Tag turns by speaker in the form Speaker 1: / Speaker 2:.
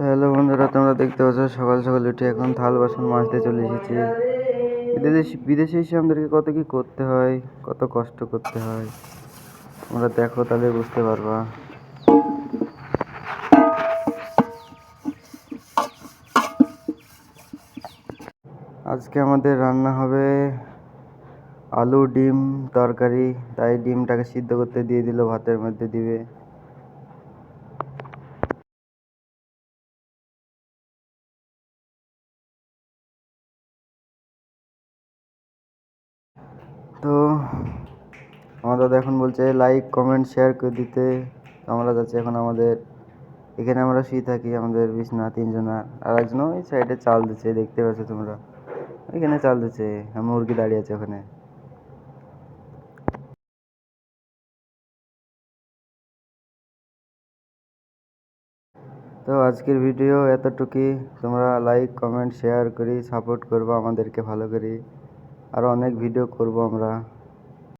Speaker 1: Hello বন্ধুরা, তোমরা দেখতে পাচ্ছ সকাল সকাল উঠে এখন থাল বাসন মাজতে চলে এসেছি। বিদেশে বিদেশে এসে আমাদেরকে কত কি করতে হয়, কত কষ্ট করতে হয়, তোমরা দেখো তাহলে বুঝতে পারবা। আজকে আমাদের রান্না হবে আলু, ডিম, তরকারি, তাই ডিমটাকে সিদ্ধ করতে দিয়ে দিল, ভাতের মধ্যে দিবে। তো আমার দাদা এখন বলছে লাইক কমেন্ট শেয়ার করে দিতে। আমরা যাচ্ছি এখন আমাদের, এখানে আমরা শুয়ে থাকি আমাদের বিছনা, তিনজনা আর একজন ওই সাইডে চাল দিচ্ছে, দেখতে পাচ্ছ তোমরা? এখানে চাল দিচ্ছে মুরগি দাঁড়িয়ে আছে ওখানে। তো আজকের ভিডিও এতটুকুই। তোমরা লাইক কমেন্ট শেয়ার করি সাপোর্ট করব আমাদেরকে ভালো করে। আরও অনেক ভিডিও করব আমরা।